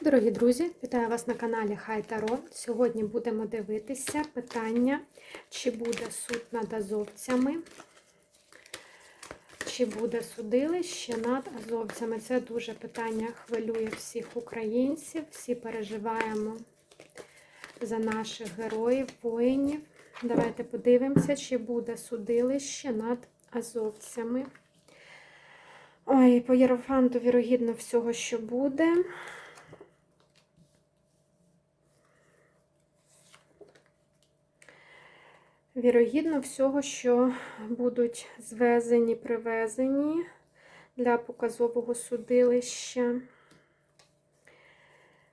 Дорогі друзі, вітаю вас на каналі Хай Таро. Сьогодні будемо дивитися питання, чи буде суд над азовцями, чи буде судилище над азовцями. Це дуже питання хвилює всіх українців. Всі переживаємо за наших героїв, воїнів. Давайте подивимося, чи буде судилище над азовцями. Ой, по Єрофанту, вірогідно, всього, що буде. Вірогідно, всього, що будуть звезені, привезені для показового судилища.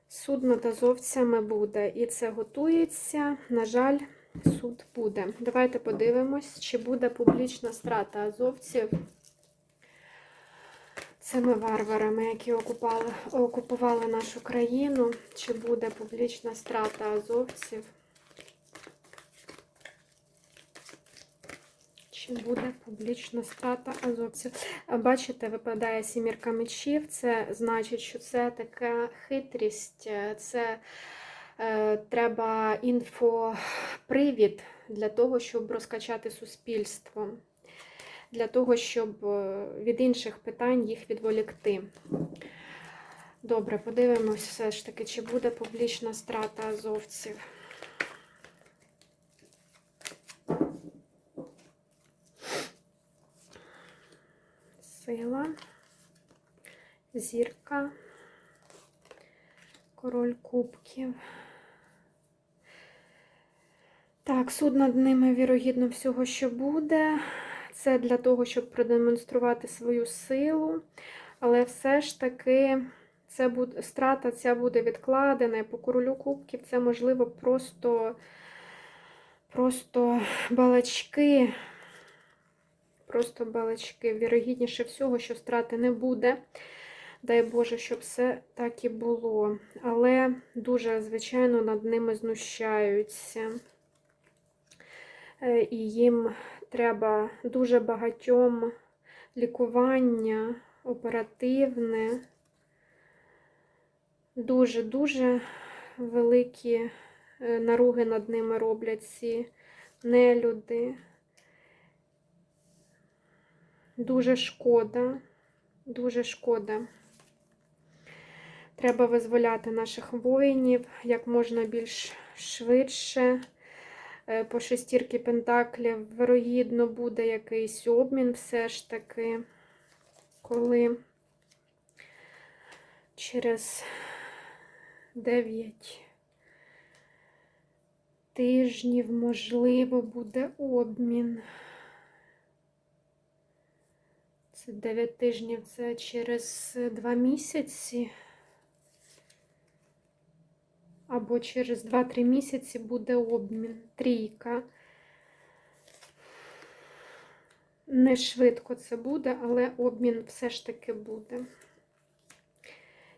Суд над азовцями буде. І це готується. На жаль, суд буде. Давайте подивимось, чи буде публічна страта азовців цими варварами, які окупали, окупували нашу країну. Чи буде публічна страта азовців? Чи буде публічна страта азовців? Бачите, випадає сімірка мечів. Це значить, що це така хитрість, це е, треба інфопривід для того, щоб розкачати суспільство, для того, щоб від інших питань їх відволікти. Добре, подивимось все ж таки, чи буде публічна страта азовців. Сила, зірка, король кубків. Так, суд над ними, вірогідно, всього, що буде. Це для того, щоб продемонструвати свою силу. Але все ж таки це буде, страта ця буде відкладена. І по королю кубків це, можливо, просто, просто балачки. Просто балачки. Вірогідніше всього, що страти не буде. Дай Боже, щоб все так і було. Але дуже, звичайно, над ними знущаються. І їм треба дуже багатьом лікування, оперативне, дуже-дуже великі наруги над ними роблять ці нелюди. Дуже шкода, дуже шкода. Треба визволяти наших воїнів як можна більш швидше. По шестірки пентаклів, вирогідно, буде якийсь обмін все ж таки, коли через 9 тижнів, можливо, буде обмін. Це 9 тижнів, це через 2 місяці. Або через 2-3 місяці буде обмін. Трійка. Не швидко це буде, але обмін все ж таки буде.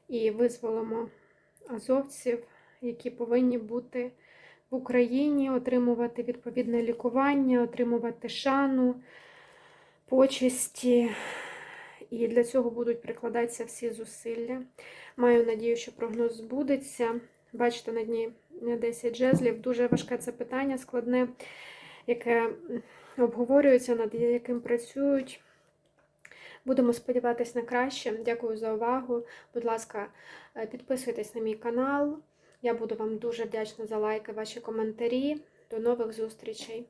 І визволимо азовців, які повинні бути в Україні, отримувати відповідне лікування, отримувати шану почесті, і для цього будуть прикладатися всі зусилля. Маю надію, що прогноз збудеться. Бачите, на дні 10 жезлів. Дуже важке це питання, складне, яке обговорюється, над яким працюють. Будемо сподіватися на краще. Дякую за увагу. Будь ласка, підписуйтесь на мій канал. Я буду вам дуже вдячна за лайки, ваші коментарі. До нових зустрічей!